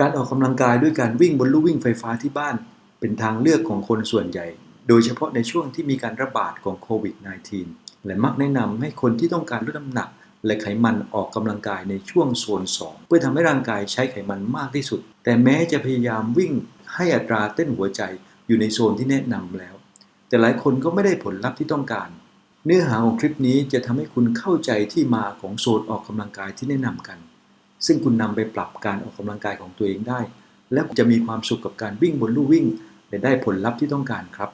การออกกำลังกายด้วยการวิ่งบนลู่วิ่งไฟฟ้าที่บ้าน เป็นทางเลือกของคนส่วนใหญ่ โดยเฉพาะในช่วงที่มีการระบาดของโควิด -19 และมักแนะนำให้คนที่ต้องการลดน้ำหนัก และไขมันออกกำลังกายในช่วงโซน 2 เพื่อทำให้ร่างกายใช้ไขมันมากที่สุด แต่แม้จะพยายามวิ่งให้อัตราเต้นหัวใจอยู่ในโซนที่แนะนำแล้ว แต่หลายคนก็ไม่ได้ผลลัพธ์ที่ต้องการ เนื้อหาของคลิปนี้จะทำให้คุณเข้าใจที่มาของโซนออกกำลังกายที่แนะนำกัน ซึ่งคุณนำไปปรับการออกกำลังกายของตัวเองได้ และจะมีความสุขกับการวิ่งบนลู่วิ่งและได้ผลลัพธ์ที่ต้องการครับ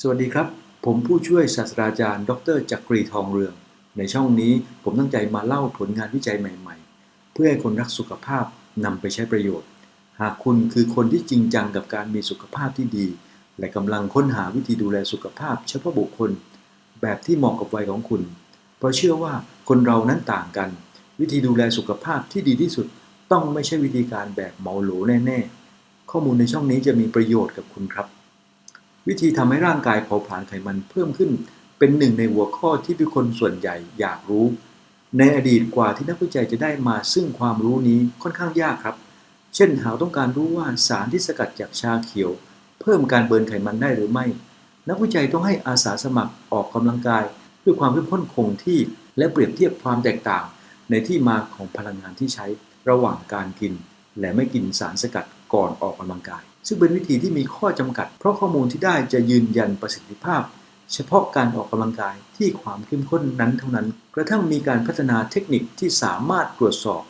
สวัสดีครับ ผมผู้ช่วยศาสตราจารย์ ดรจักรีทองเรือง ในช่องนี้ผมตั้งใจมาเล่าผลงานวิจัยใหม่ ๆ เพื่อให้คนรักสุขภาพนำไปใช้ประโยชน์ หากคุณคือคนที่จริงจังกับการมีสุขภาพที่ดี และกำลังค้นหาวิธีดูแลสุขภาพ เฉพาะบุคคล แบบที่เหมาะกับวัยของคุณ เพราะเชื่อว่าคนเรานั้นต่างกัน วิธีดูแลสุขภาพที่ดีที่สุดต้องไม่ใช่วิธีการแบบเหมาโหลแน่ๆ ข้อมูลในช่องนี้จะมีประโยชน์กับคุณครับ วิธีทำให้ร่างกายเผาผลาญไขมันเพิ่มขึ้น เป็นหนึ่งในหัวข้อที่ผู้คนส่วนใหญ่อยากรู้ ในอดีตกว่าที่นักวิจัยจะได้มาซึ่งความรู้นี้ค่อนข้างยากครับ เช่นหาต้องการรู้ว่าสารที่สกัดจากชาเขียว เพิ่มการเบิร์นไขมันได้หรือไม่ นักวิจัยต้องให้อาสาสมัครออกกำลังกาย ด้วยความเข้มข้นคงที่และเปรียบเทียบความแตกต่าง ในที่มาของพลังงานที่ใช้ระหว่างการกิน และไม่กินสารสกัดก่อนออกกำลังกาย ซึ่งเป็นวิธีที่มีข้อจำกัด เพราะข้อมูลที่ได้จะยืนยันประสิทธิภาพ เฉพาะการออกกำลังกายที่ความเข้มข้นนั้นเท่านั้น กระทั่งมีการพัฒนาเทคนิคที่สามารถตรวจสอบ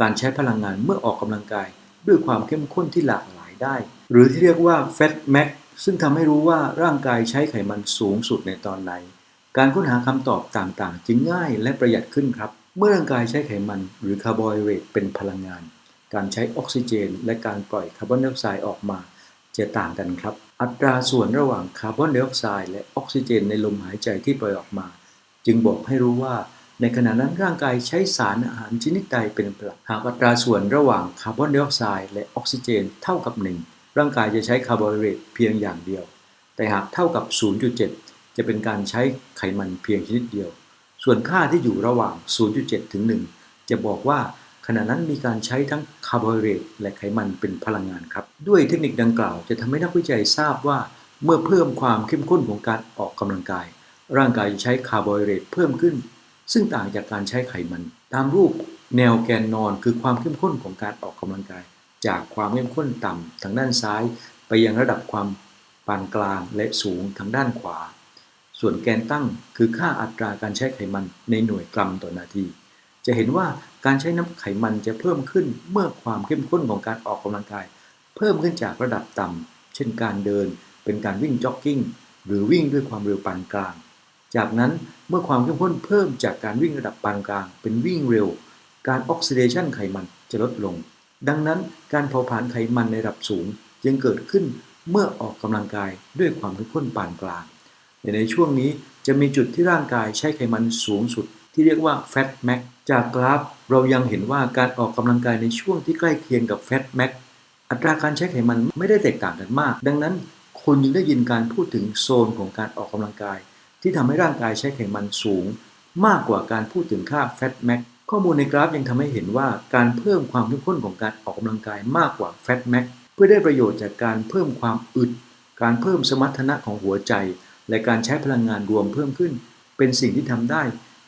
การใช้พลังงานเมื่อออกกำลังกาย ด้วยความเข้มข้นที่หลากหลายได้ หรือที่เรียกว่า Fat Max ซึ่งทำให้รู้ว่าร่างกายใช้ไขมันสูงสุดในตอนไหนการค้นหาคำตอบต่างๆ จึงง่ายและประหยัดขึ้นครับ เมื่อร่างกายใช้ไขมันหรือคาร์โบไฮเดรตเป็นพลังงาน การใช้ออกซิเจน และการปล่อยคาร์บอนไดออกไซด์ออกมา จะต่างกันครับ อัตราส่วนระหว่างคาร์บอนไดออกไซด์และออกซิเจนในลมหายใจที่ปล่อยออกมา จึงบอกให้รู้ว่า ในขณะนั้นร่างกายใช้สารอาหารชนิดใดเป็นหลักหากอัตราส่วนระหว่างคาร์บอนไดออกไซด์และออกซิเจนเท่ากับ 1 ร่างกายจะใช้คาร์บไฮเดรตเพียงอย่างเดียว แต่หากเท่ากับ 0.7 จะเป็นการใช้ไขมันเพียงชนิดเดียว ส่วนค่าที่อยู่ระหว่าง 0.7 ถึง 1 จะบอกว่าขณะนั้นมีการใช้ทั้งคาร์โบไฮเดรตและไขมันเป็นพลังงานครับ ด้วยเทคนิคดังกล่าวจะทำให้นักวิจัยทราบว่า เมื่อเพิ่มความเข้มข้นของการออกกำลังกาย ร่างกายจะใช้คาร์โบไฮเดรตเพิ่มขึ้น ซึ่งต่างจากการใช้ไขมัน ตามรูปแนวแกนนอนคือความเข้มข้นของการออกกำลังกาย จากความเข้มข้นต่ำทางด้านซ้าย ไปยังระดับความปานกลางและสูงทางด้านขวา ส่วนแกนตั้งคือค่าอัตราการใช้ไขมันในหน่วยกรัมต่อนาที จะเห็นว่าการใช้น้ำไขมันจะเพิ่มขึ้นเมื่อความเข้มข้นของการออกกำลังกาย เพิ่มขึ้นจากระดับต่ำเช่นการเดิน เป็นการวิ่งจ็อกกิ้งหรือวิ่งด้วยความเร็วปานกลาง จากนั้นเมื่อความเข้มข้นเพิ่มจากการวิ่งระดับปานกลาง เป็นวิ่งเร็ว การออกซิเดชันไขมันจะลดลง ดังนั้นการเผาผลาญไขมันในระดับสูง ยังเกิดขึ้นเมื่อออกกำลังกายด้วยความเข้มข้นปานกลาง แต่ในช่วงนี้จะมีจุดที่ร่างกายใช้ไขมันสูงสุด ที่เรียกว่า Fat Max จากกราฟ เรายังเห็นว่าการออกกำลังกายในช่วงที่ใกล้เคียงกับ Fat Max อัตราการใช้ไขมันไม่ได้แตกต่างกันมาก ดังนั้นคนยังได้ยินการพูดถึงโซนของการออกกำลังกาย ที่ทำให้ร่างกายใช้ไขมันสูง มากกว่าการพูดถึงค่า Fat Max ข้อมูลในกราฟยังทำให้เห็นว่าการเพิ่มความเข้มข้นของการออกกำลังกายมากกว่า Fat Max เพื่อได้ประโยชน์จากการเพิ่มความอึด การเพิ่มสมรรถนะของหัวใจ และการใช้พลังงานรวมเพิ่มขึ้น เป็นสิ่งที่ทำได้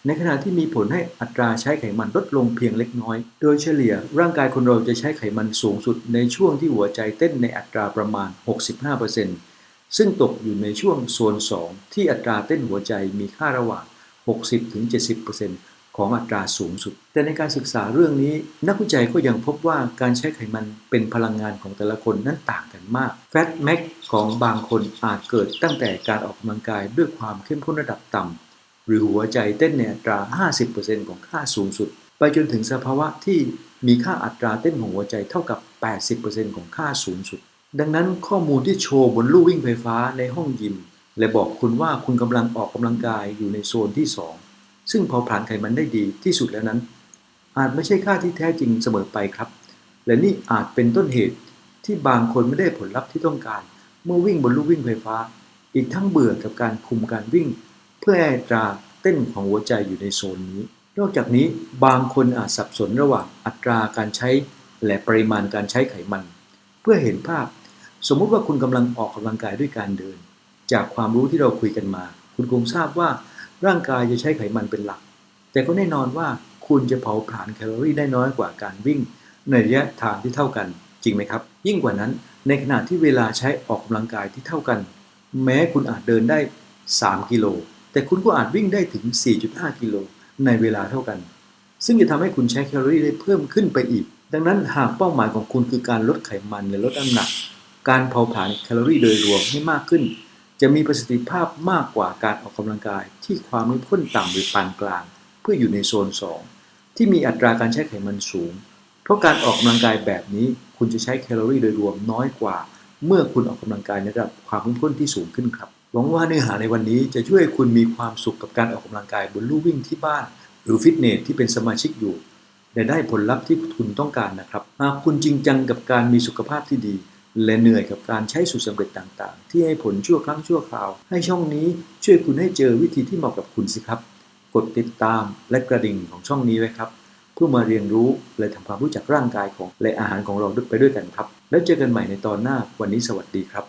ในขณะที่มีผลให้อัตราใช้ไขมันลดลงเพียงเล็กน้อย โดยเฉลี่ยร่างกายคนเราจะใช้ไขมันสูงสุดในช่วงที่หัวใจเต้นในอัตราประมาณ 65%ซึ่งตกอยู่ในช่วงโซน 2 ที่อัตราเต้นหัวใจมีค่าระหว่าง 60-70% ของอัตราสูงสุด แต่ในการศึกษาเรื่องนี้ นักวิจัยก็ยังพบว่าการใช้ไขมันเป็นพลังงานของแต่ละคนนั้นต่างกันมากแฟตแม็กของบางคนอาจเกิดตั้งแต่การออกกำลังกายด้วยความเข้มข้นระดับต่ำหรือหัวใจเต้นในอัตรา 50%ของค่าสูงสุด ไปจนถึงสภาวะที่มีค่าอัตราเต้นของหัวใจเท่ากับ 80%ของค่าสูงสุด ดังนั้นข้อมูลที่โชว์บนลู่วิ่งไฟฟ้าในห้องยิมและบอกคุณว่าคุณกำลังออกกำลังกายอยู่ในโซนที่ 2 ซึ่งเผาผลาญไขมันได้ดีที่สุดแล้วนั้น อาจไม่ใช่ค่าที่แท้จริงเสมอไปครับ และนี่อาจเป็นต้นเหตุที่บางคนไม่ได้ผลลัพธ์ที่ต้องการ เมื่อวิ่งบนลู่วิ่งไฟฟ้า อีกทั้งเบื่อกับการคุมการวิ่ง เพื่อให้ตราเต้นของหัวใจอยู่ในโซนนี้ นอกจากนี้บางคนอาจสับสนระหว่างอัตราการใช้ และปริมาณการใช้ไขมัน เพื่อเห็นภาพ สมมุติว่าคุณกำลังออกกำลังกายด้วยการเดิน จากความรู้ที่เราคุยกันมา คุณคงทราบว่า ร่างกายจะใช้ไขมันเป็นหลัก แต่ก็แน่นอนว่าคุณจะเผาผลาญแคลอรี่ได้น้อยกว่าการวิ่ง ในระยะทางที่เท่ากัน จริงไหมครับ ยิ่งกว่านั้น ในขณะที่เวลาใช้ออกกำลังกายที่เท่ากัน แม้คุณอาจเดินได้ 3 กิโล แต่คุณก็อาจวิ่งได้ถึง 4.5 กิโลในเวลาเท่ากัน ซึ่งจะทำให้คุณใช้แคลอรี่ได้เพิ่มขึ้นไปอีก ดังนั้นหากเป้าหมายของคุณคือการลดไขมันและลดน้ำหนัก การเผาผลาญแคลอรี่โดยรวมให้มากขึ้น จะมีประสิทธิภาพมากกว่าการออกกำลังกายที่ความเข้มข้นต่ำหรือปานกลาง เพื่ออยู่ในโซน 2 ที่มีอัตราการใช้ไขมันสูง เพราะการออกกำลังกายแบบนี้คุณจะใช้แคลอรี่โดยรวมน้อยกว่า เมื่อคุณออกกำลังกายในระดับความเข้มข้นที่สูงขึ้นครับหวังว่าเนื้อหาในวันนี้จะช่วยคุณมีความสุขกับการออกกำลังกายบนลู่วิ่งที่บ้าน หรือฟิตเนสที่เป็นสมาชิกอยู่และได้ผลลัพธ์ที่คุณต้องการนะครับหากคุณจริงจังกับการมีสุขภาพที่ดี และเหนื่อยกับการใช้สูตรสำเร็จต่างๆ ที่ให้ผลชั่วครั้งชั่วคราว ให้ช่องนี้ช่วยคุณให้เจอวิธีที่เหมาะกับคุณสิครับ กดติดตามและกระดิ่งของช่องนี้ไว้ครับ เพื่อมาเรียนรู้และทำความรู้จักร่างกายของและอาหารของเราไปด้วยกันครับ แล้วเจอกันใหม่ในตอนหน้าวันนี้สวัสดีครับ